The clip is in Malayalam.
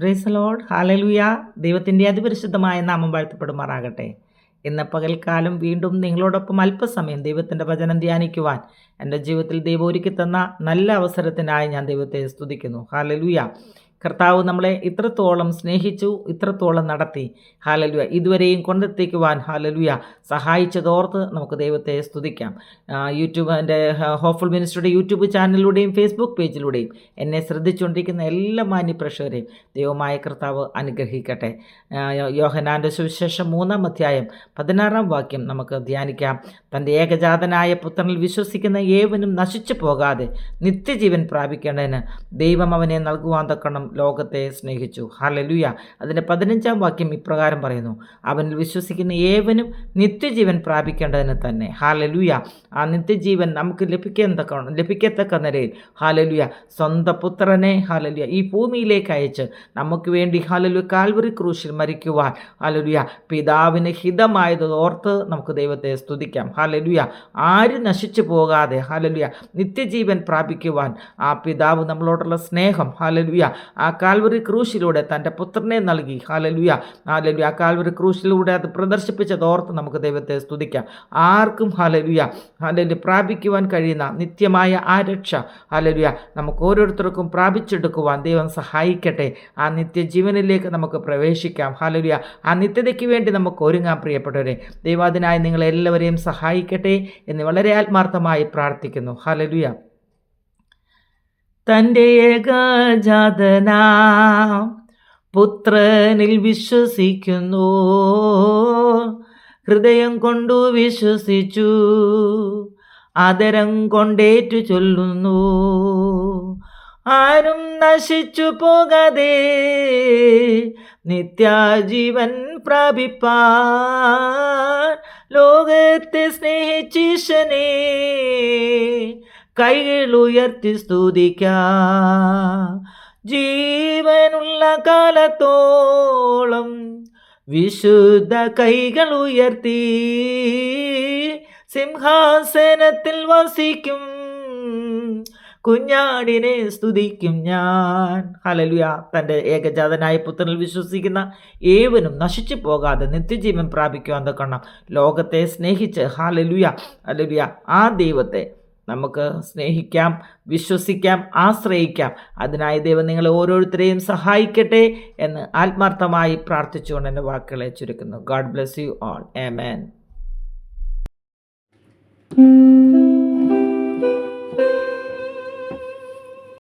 പ്രൈസ് ലോഡ് ഹാലലുയ ദൈവത്തിന്റെ അതിപരിശുദ്ധമായ നാമം വാഴ്ത്തപ്പെടുമാറാകട്ടെ. ഇന്ന് പകൽക്കാലം വീണ്ടും നിങ്ങളോടൊപ്പം അല്പസമയം ദൈവത്തിന്റെ വചനം ധ്യാനിക്കുവാൻ എന്റെ ജീവിതത്തിൽ ദൈവം ഒരുക്കി തന്ന നല്ല അവസരത്തിനായി ഞാൻ ദൈവത്തെ സ്തുതിക്കുന്നു. ഹാലലുയ കർത്താവ് നമ്മളെ ഇത്രത്തോളം സ്നേഹിച്ചു ഇത്രത്തോളം നടത്തി. ഹാലലുയ. ഇതുവരെയും കൊണ്ടെത്തിക്കുവാൻ ഹാലലുയ സഹായിച്ചതോർത്ത് നമുക്ക് ദൈവത്തെ സ്തുതിക്കാം. യൂട്യൂബിന്റെ ഹോഫുൾ മിനിസ്റ്ററുടെ യൂട്യൂബ് ചാനലിലൂടെയും ഫേസ്ബുക്ക് പേജിലൂടെയും എന്നെ ശ്രദ്ധിച്ചുകൊണ്ടിരിക്കുന്ന എല്ലാ മാന്യപ്രേക്ഷകരെയും ദൈവമായ കർത്താവ് അനുഗ്രഹിക്കട്ടെ. യോഹനാന്റെ സുവിശേഷം മൂന്നാം അധ്യായം പതിനാറാം വാക്യം നമുക്ക് ധ്യാനിക്കാം. തന്റെ ഏകജാതനായ പുത്രനിൽ വിശ്വസിക്കുന്ന ഏവനും നശിച്ചു പോകാതെ നിത്യജീവൻ പ്രാപിക്കേണ്ടതിന് ദൈവം അവനെ നൽകുവാൻ തക്കണം ലോകത്തെ സ്നേഹിച്ചു. ഹാലലുയ അതിന്റെ പതിനഞ്ചാം വാക്യം ഇപ്രകാരം പറയുന്നു. അവനിൽ വിശ്വസിക്കുന്ന ഏവനും നിത്യജീവൻ പ്രാപിക്കേണ്ടതിന് തന്നെ. ഹാലലുയ ആ നിത്യജീവൻ നമുക്ക് ലഭിക്കത്തക്ക ലഭിക്കത്തക്ക നിലയിൽ. ഹാലലുയ സ്വന്തം പുത്രനെ ഹാലലുയ ഈ ഭൂമിയിലേക്ക് അയച്ച് നമുക്ക് വേണ്ടി ഹാലലുയ കാൽവറി ക്രൂശിൽ മരിക്കുവാൻ. ഹാലലുയ പിതാവിന് ഹിതമായത് ഓർത്ത് നമുക്ക് ദൈവത്തെ സ്തുതിക്കാം. ഹാലലുയ ആര് നശിച്ചു പോകാതെ ഹാലലുയ നിത്യജീവൻ പ്രാപിക്കുവാൻ ആ പിതാവ് നമ്മളോടുള്ള സ്നേഹം. ഹാലലുയ കാൽവറി ക്രൂശിലൂടെ തന്റെ പുത്രനെ നൽകി. ഹാലലുയ ഹാലലുയ ആ കാൽവറി ക്രൂശിലൂടെ അത് പ്രദർശിപ്പിച്ചത് ഓർത്ത് നമുക്ക് ദൈവത്തെ സ്തുതിക്കാം. ആർക്കും ഹാലലുയ ഹാലലു പ്രാപിക്കുവാൻ കഴിയുന്ന നിത്യമായ ആ രക്ഷ. ഹാലലുയ നമുക്ക് ഓരോരുത്തർക്കും പ്രാപിച്ചെടുക്കുവാൻ ദൈവം സഹായിക്കട്ടെ. ആ നിത്യജീവനിലേക്ക് നമുക്ക് പ്രവേശിക്കാം. ഹാലലുയ ആ നിത്യതയ്ക്ക് വേണ്ടി നമുക്ക് ഒരുങ്ങാൻ പ്രിയപ്പെട്ടവരെ. ദൈവാദിനായി നിങ്ങളെല്ലാവരെയും സഹായിക്കട്ടെ എന്ന് വളരെ ആത്മാർത്ഥമായി പ്രാർത്ഥിക്കുന്നു. ഹാലലുയ തന്റെ ഏകജാതനാ. പുത്രനിൽ വിശ്വസിക്കുന്നു. ഹൃദയം കൊണ്ടു വിശ്വസിച്ചു. ആദരം കൊണ്ടേറ്റു ചൊല്ലുന്നു. ആരും നശിച്ചു പോകാതെ നിത്യാജീവൻ പ്രാപിപ്പാൻ. ലോകത്തെ സ്നേഹിച്ചീശനെ കൈകൾ ഉയർത്തി ജീവനുള്ള കാലത്തോളം വിശുദ്ധ കൈകൾ ഉയർത്തി സിംഹാസനത്തിൽ വസിക്കും. കുഞ്ഞാടിനെ സ്തുതിക്കും ഞാൻ. ഹലലുയ തന്റെ ഏകജാതനായ പുത്രനിൽ വിശ്വസിക്കുന്ന ഏവനും നശിച്ചു പോകാതെ നിത്യജീവൻ പ്രാപിക്കുവാൻ തക്കണം ലോകത്തെ സ്നേഹിച്ച്. ഹാലലുയ ഹലലുയ ആ ദൈവത്തെ നമുക്ക് സ്നേഹിക്കാം വിശ്വസിക്കാം ആശ്രയിക്കാം. അതിനായി ദൈവം നിങ്ങളെ ഓരോരുത്തരെയും സഹായിക്കട്ടെ എന്ന് ആത്മാർത്ഥമായി പ്രാർത്ഥിച്ചുകൊണ്ട് എന്റെ വാക്കുകളെ ചുരുക്കുന്നു. God bless you all amen